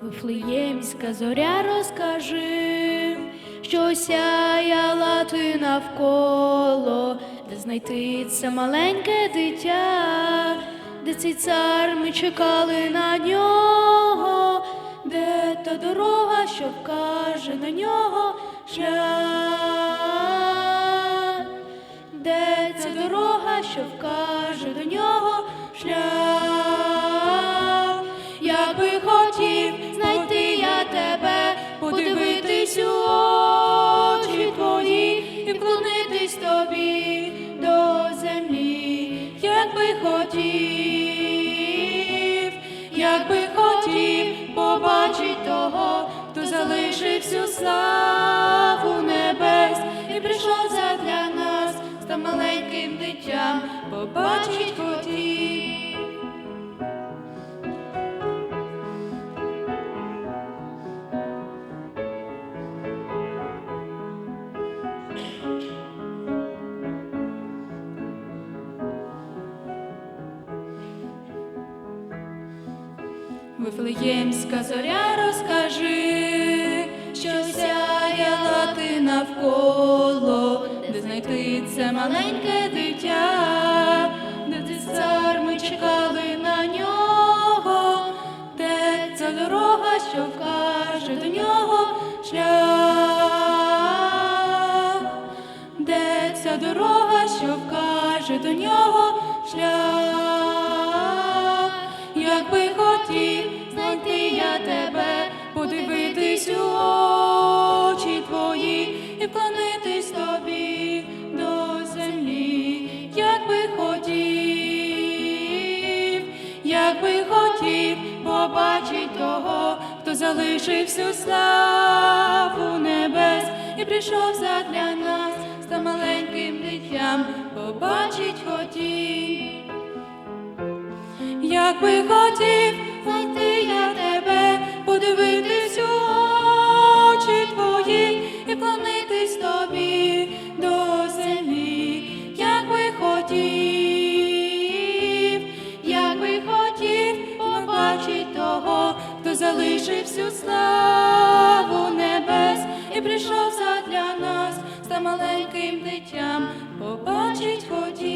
Вифлеємська зоря розкажи, що сяяла ти навколо, де знайти це маленьке дитя, де цей цар ми чекали на нього, де та дорога, що вкаже на нього шлях, де ця дорога, що вкаже до нього шлях. Як би хотів хотів, як би хотів побачить того, хто залишив всю славу небес. І прийшов задля нас, став маленьким дитям, Вифлеємська зоря розкажи, що сяяла ти навколо, де знайти це маленьке дитя, де ти цар ми чекали на нього, де ця дорога, що вкаже до нього шлях, де ця дорога, що вкаже до нього шлях, як би хотів побачить того, хто залишив всю славу небес і прийшов задля нас, став маленьким дитям, побачить хотів. Як би хотів знайти я тебе, подивитись у очі твої і вклонитись тобі залишив всю славу небес і прийшов задля нас, ста маленьким дитям побачить ході.